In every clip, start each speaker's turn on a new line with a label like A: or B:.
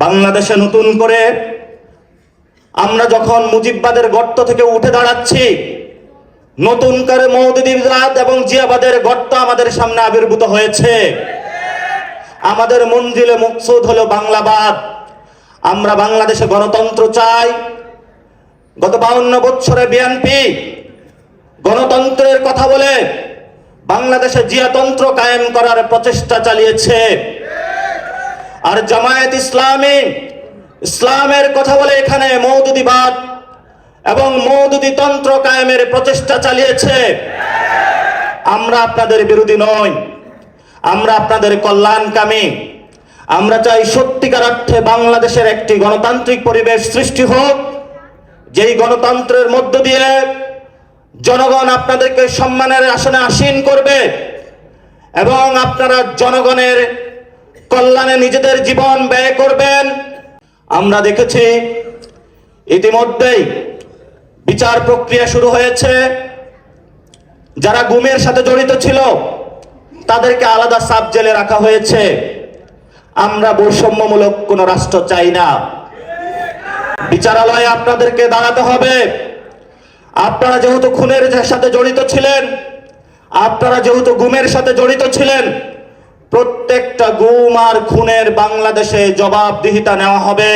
A: বাংলাদেশে নতুন করে আমরা যখন মুজিববাদের গর্ত থেকে উঠে দাঁড়াচ্ছি, নতুন করে মৌদুদিবাদ এবং জিয়াবাদের গর্ত আমাদের সামনে আবির্ভূত হয়েছে। আমাদের মঞ্জিলে মুকসুদ হলো বাংলাবাদ। আমরা বাংলাদেশে গণতন্ত্র চাই। গত বাউন্ন বছরে বিএনপি গণতন্ত্রের কথা বলে বাংলাদেশে জিয়াতন্ত্র কায়েম করার প্রচেষ্টা চালিয়েছে। আর জামায়াত ইসলামী, ইসলামের কথা বলে এখানে মৌদুদিবাদ এবং মৌদুদি তন্ত্র কায়েমের প্রচেষ্টা চালিয়েছে। আমরা আপনাদের বিরোধী নই। আমরা আপনাদের কল্যাণকামী। আমরা চাই সত্যিকার অর্থে বাংলাদেশের একটি গণতান্ত্রিক পরিবেশ সৃষ্টি হোক। যেই গণতন্ত্রের মধ্য দিয়ে জনগণ আপনাদেরকে সম্মানের আসনে আসীন করবে এবং আপনারা জনগণের কল্যাণে নিজেদের জীবন ব্যয় করবেন। আমরা দেখেছি, ইতিমধ্যেই বিচার প্রক্রিয়া শুরু হয়েছে। যারা গুমের সাথে জড়িত ছিল, তাদেরকে আলাদা সাব জেলে রাখা হয়েছে। আমরা বৈষম্যমূলক কোনো রাষ্ট্র চাই না। বিচারালয়ে আপনাদেরকে দাঁড়াতে হবে। আপনারা যেহেতু খুনের সাথে জড়িত ছিলেন, আপনারা যেহেতু গুমের সাথে জড়িত ছিলেন প্রত্যেকটা গুম আর খুনের বাংলাদেশে জবাবদিহিতা নেওয়া হবে।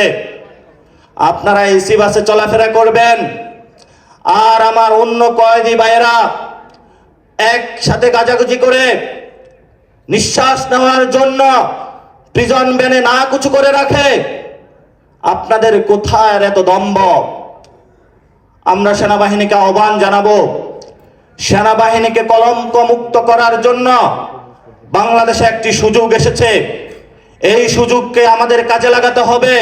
A: আপনারা এসি বাসে চলাফেরা করবেন। আর আমার অন্য কয়েদি ভাইয়েরা, একসাথে গাজাগুজি করে নিঃশ্বাস নেওয়ার জন্য প্রিজন ব্যানে না কুচু করে রাখে। আপনাদের কোথায় এত দম্ভ? আমরা সেনাবাহিনীকে আহ্বান জানাব। সেনাবাহিনীকে কলঙ্ক মুক্ত করার জন্য বাংলাদেশে একটি সুযোগ এসেছে। এই সুযোগকে আমাদের কাজে লাগাতে হবে।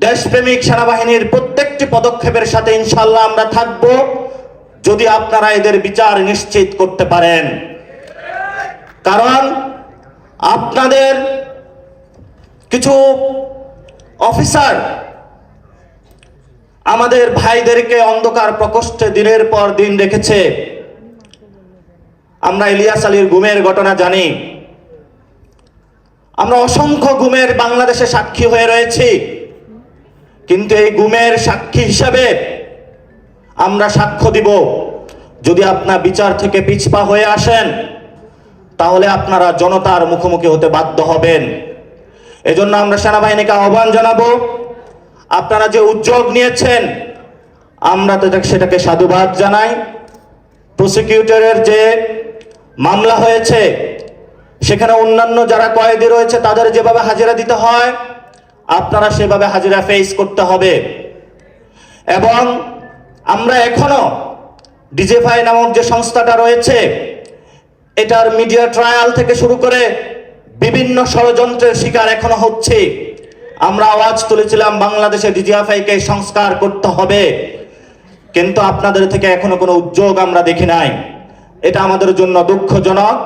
A: দেশপ্রেমিক সেনাবাহিনীর প্রত্যেকটি পদক্ষেপের সাথে ইনশাল্লাহ আমরা থাকব। যদি আপনারা এদের বিচার নিশ্চিত করতে পারেন। কারণ আপনাদের কিছু অফিসার আমাদের ভাইদেরকে অন্ধকার প্রকোষ্ঠে দিনের পর দিন রেখেছে। আমরা ইলিয়াস আলীর গুমের ঘটনা জানি। আমরা অসংখ্য গুমের বাংলাদেশে সাক্ষী হয়ে রয়েছি। কিন্তু এই গুমের সাক্ষী হিসাবে আমরা সাক্ষ্য দিব। যদি আপনার বিচার থেকে পিছপা হয়ে আসেন, তাহলে আপনারা জনতার মুখোমুখি হতে বাধ্য হবেন। এজন্য আমরা সেনাবাহিনীকে আহ্বান জানাব, আপনারা যে উদ্যোগ নিয়েছেন, আমরা তো সেটাকে সাধুবাদ জানাই। প্রসিকিউটরের যে মামলা হয়েছে, সেখানে অন্যান্য যারা কয়েদি রয়েছে, তাদের যেভাবে হাজিরা দিতে হয়, আপনারা সেভাবে হাজিরা ফেস করতে হবে। এবং আমরা এখনও ডিজেফাই নামক যে সংস্থাটা রয়েছে, এটার মিডিয়া ট্রায়াল থেকে শুরু করে বিভিন্ন ষড়যন্ত্রের শিকার এখনও হচ্ছে। আমরা আওয়াজ তুলেছিলাম, বাংলাদেশে ডিজিএফআইকে সংস্কার করতে হবে। কিন্তু আপনাদের থেকে এখনও কোনো উদ্যোগ আমরা দেখি নাই। এটা আমাদের জন্য দুঃখজনক।